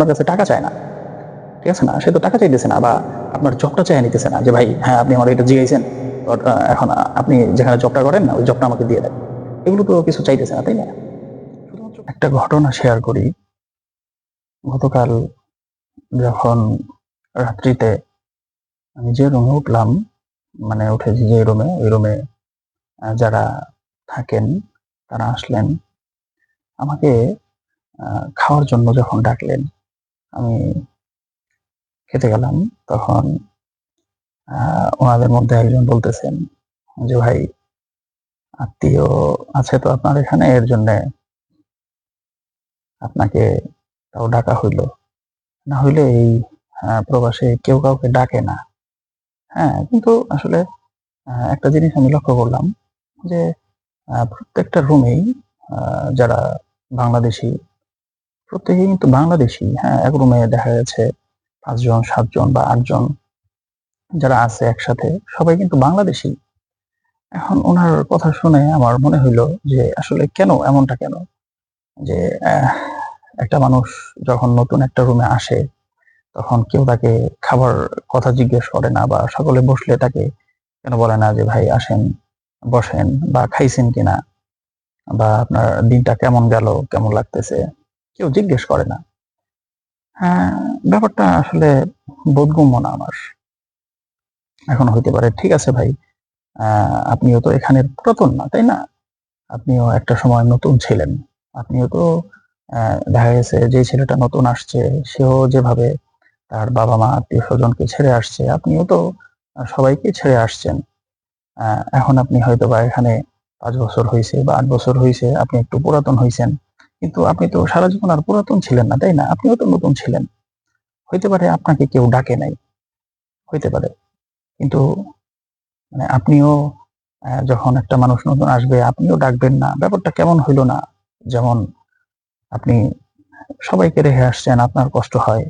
আপনার কাছে টাকা চায় না। ঠিক আছে না? সে তো টাকা চাইতেছে না বা আপনার জবটা চাই নিতেছে না যে, ভাই হ্যাঁ আপনি আমার এটা জিগাইছেন এখন আপনি যেখানে জবটা করেন না, ওই জবটা আমাকে দিয়ে দেন। এগুলো তো কিছু চাইতেছে না, তাই না? একটা ঘটনা শেয়ার করি। গতকাল যখন রাত্রিতে আমি যে রুমে উঠলাম মানে উঠেছি যে রুমে ওই রুমে যারা থাকেন, তারা আসলেন। আমাকে খাওয়ার জন্য যখন ডাকলেন খেতে গেলাম, তখন ওনাদের মধ্যে একজন বলতেছেন যে, ভাই, আত্মীয় আছে তো আপনার এখানে, এর জন্যে আপনাকে তাও ডাকা হইল। না হইলে এই প্রবাসে কেউ কাউকে ডাকে না। হ্যাঁ কিন্তু আসলে একটা জিনিস আমি লক্ষ্য করলাম যে প্রত্যেকটা রুমেই যারা বাংলাদেশি প্রত্যেকেই কিন্তু বাংলাদেশি হ্যাঁ এক রুমে দেখা যাচ্ছে পাঁচজন, সাতজন বা আটজন যারা আছে একসাথে, সবাই কিন্তু বাংলাদেশি। এখন ওনার কথা শুনে আমার মনে হইল যে আসলে কেন এমনটা কেন? যে একটা মানুষ যখন নতুন একটা রুমে আসে, তখন কেউ তাকে খাবার কথা জিজ্ঞেস করে না বা সকলে বসলে তাকে কেন বলে না যে, ভাই, আসেন, বসেন বা খাইছেন কিনা? বা আপনার দিনটা কেমন গেল? কেমন লাগতেছে? কেউ জিজ্ঞেস করে না। হ্যাঁ ব্যাপারটা আসলে বোধগম্য না আমার। এখন হইতে পারে, ঠিক আছে ভাই আপনিও তো এখানের পুরাতন না, তাই না? আপনিও একটা সময় নতুন ছিলেন। আপনিও তো দেখা গেছে যে ছেলেটা নতুন আসছে, সেও যেভাবে তার বাবা মা আত্মীয় স্বজনকে ছেড়ে আসছে, আপনিও তো সবাইকে ছেড়ে আসছেন। এখন আপনি হয়তো বা এখানে পাঁচ বছর হয়েছে বা আট বছর হয়েছে আপনি একটু পুরাতন হয়েছেন কিন্তু আপনি তো সারা জীবন আর পুরাতন ছিলেন না, তাই না? আপনিও তো নতুন ছিলেন। হইতে পারে আপনাকে কেউ ডাকে নাই। হইতে পারে। কিন্তু মানে আপনিও যখন একটা মানুষ নতুন আসবে, আপনিও ডাকবেন না। ব্যাপারটা কেমন হইল না? যেমন, আপনি সবাইকে রেখে আসছেন, আপনার কষ্ট হয়।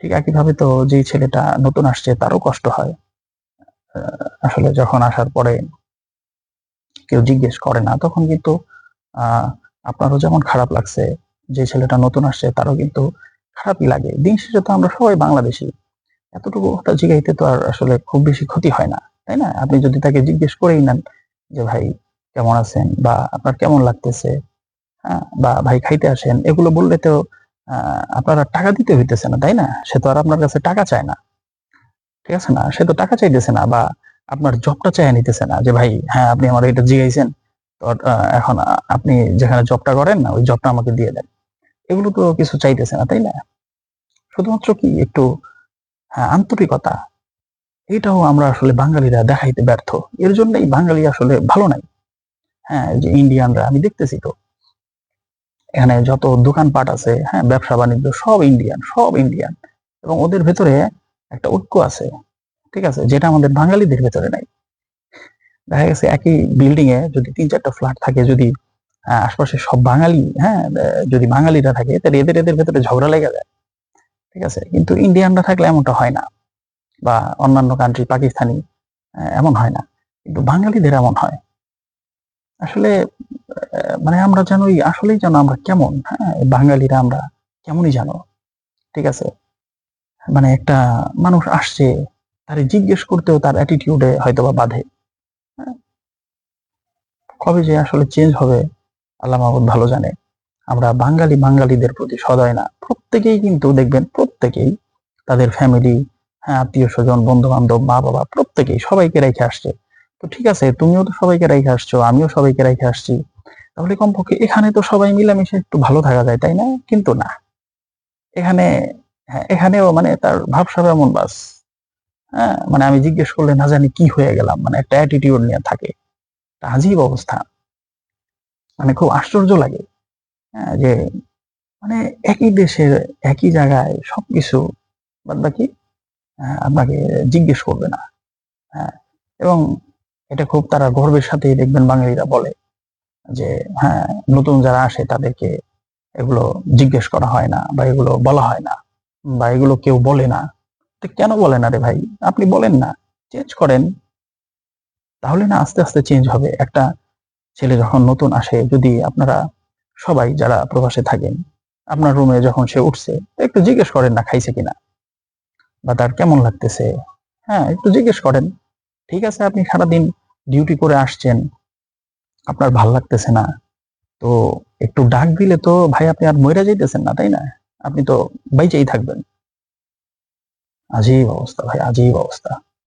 ঠিক একইভাবে তো যেই ছেলেটা নতুন আসছে, তারও কষ্ট হয়। আসলে যখন আসার পরে কেউ জিজ্ঞেস করে না, তখন কিন্তু, আহ আপনারও যেমন খারাপ লাগছে, যে ছেলেটা নতুন আসছে, তারও কিন্তু খারাপই লাগে। দিন শেষে তো আমরা সবাই বাংলাদেশি। এতটুকু কথা জিগাইতে তো আর আসলে খুব বেশি ক্ষতি হয় না, তাই না? আপনি যদি তাকে জিজ্ঞেস করেই নেন যে, ভাই, কেমন আছেন? বা, আপনার কেমন লাগতেছে? হ্যাঁ বা, ভাই, খাইতে আসেন? এগুলো বললে তো আপনার টাকা দিতে হইতেছে না, তাই না? সে তো আর আপনার কাছে টাকা চায় না। ঠিক আছে না? সে তো টাকা চাইতেছে না বা, আপনার জবটা চাই নিতেছে না যে, ভাই হ্যাঁ আপনি আমার এটা জিগাইছেন। এখন আপনি যেখানে জবটা করেন না ওই জবটা আমাকে দিয়ে দেন। এগুলো তো কিছু চাইতেছে না তাই না? শুধুমাত্র কি একটু হ্যাঁ, আন্তরিকতা এটাও আমরা আসলে বাঙালিরা দেখাইতে ব্যর্থ। এর জন্যই বাঙালি আসলে ভালো নাই। হ্যাঁ যে ইন্ডিয়ানরা আমি দেখতেছি তো। এখানে যত দোকানপাট আছে হ্যাঁ ব্যবসা বাণিজ্য সব ইন্ডিয়ান সব ইন্ডিয়ান এবং ওদের ভেতরে একটা ঐক্য আছে ঠিক আছে? যেটা আমাদের বাঙালিদের ভেতরে নাই। দেখা গেছে একই বিল্ডিং এ যদি তিন চারটা ফ্ল্যাট থাকে, যদি আশপাশে সব বাঙালি হ্যাঁ যদি বাঙালিরা থাকে, তাহলে এদের এদের ভেতরে ঝগড়া লেগে যায়। ঠিক আছে? কিন্তু ইন্ডিয়ানরা থাকলে এমনটা হয় না। বা অন্যান্য কান্ট্রি পাকিস্তানি এমন হয় না। কিন্তু বাঙালিদের এমন হয়। আসলে মানে আমরা জানোই আসলেই যেন আমরা কেমন হ্যাঁ বাঙালিরা আমরা কেমনই জানো ঠিক আছে? মানে একটা মানুষ আসছে, তারে জিজ্ঞেস করতেও তার অ্যাটিটিউডে হয়তো বা বাধে? কবে যে আসলে চেঞ্জ হবে, আল্লাহ মাহমুদ ভালো জানে। আমরা বাঙালি বাঙালিদের প্রতি সদয় না। প্রত্যেকেই কিন্তু দেখবেন, প্রত্যেকেই তাদের ফ্যামিলি হ্যাঁ আত্মীয় স্বজন বন্ধু বান্ধব মা বাবা, প্রত্যেকেই সবাইকে রেখে আসছে। তো ঠিক আছে, তুমিও তো সবাইকে রেখে আসছো, আমিও সবাইকে রেখে আসছি। তাহলে কমপক্ষে এখানে তো সবাই মিলেমিশে একটু ভালো থাকা যায়, তাই না? কিন্তু না। এখানে হ্যাঁ এখানেও মানে তার ভাবসাব এমন বাস। মানে আমি জিজ্ঞেস করলে না জানি কি হয়ে গেলাম মানে একটা অ্যাটিটিউড নিয়ে থাকে। আজীব অবস্থা। মানে খুব আশ্চর্য লাগে হ্যাঁ যে মানে একই দেশের একই জায়গায় সবকিছু বাদ বাকি আপনাকে জিজ্ঞেস করবে না হ্যাঁ এবং এটা খুব তারা গর্বের সাথেই দেখবেন বাঙালিরা বলে যে হ্যাঁ নতুন যারা আসে তাদেরকে এগুলো জিজ্ঞেস করা হয় না বা এগুলো বলা হয় না বা এগুলো কেউ বলে না। তো কেন বলে না রে ভাই? আপনি বলেন না। চেঞ্জ করেন। তাহলে না আস্তে আস্তে চেঞ্জ হবে। একটা ছেলে যখন নতুন আসে, যদি আপনারা সবাই যারা প্রবাসে থাকেন, আপনার রুমে যখন সে উঠছে একটু জিজ্ঞেস করেন না খাইছে কিনা? বা তার কেমন লাগতেছে? হ্যাঁ একটু জিজ্ঞেস করেন। ঠিক আছে, আপনি সারাদিন ডিউটি করে আসছেন। আপনার ভালো লাগতেছে না। তো একটু ডাক দিলে তো ভাই আপনি আর মইরা যাইতেছেন না, তাই না? আপনি তো বাইচেই থাকবেন। আজীব অবস্থা ভাই আজীব অবস্থা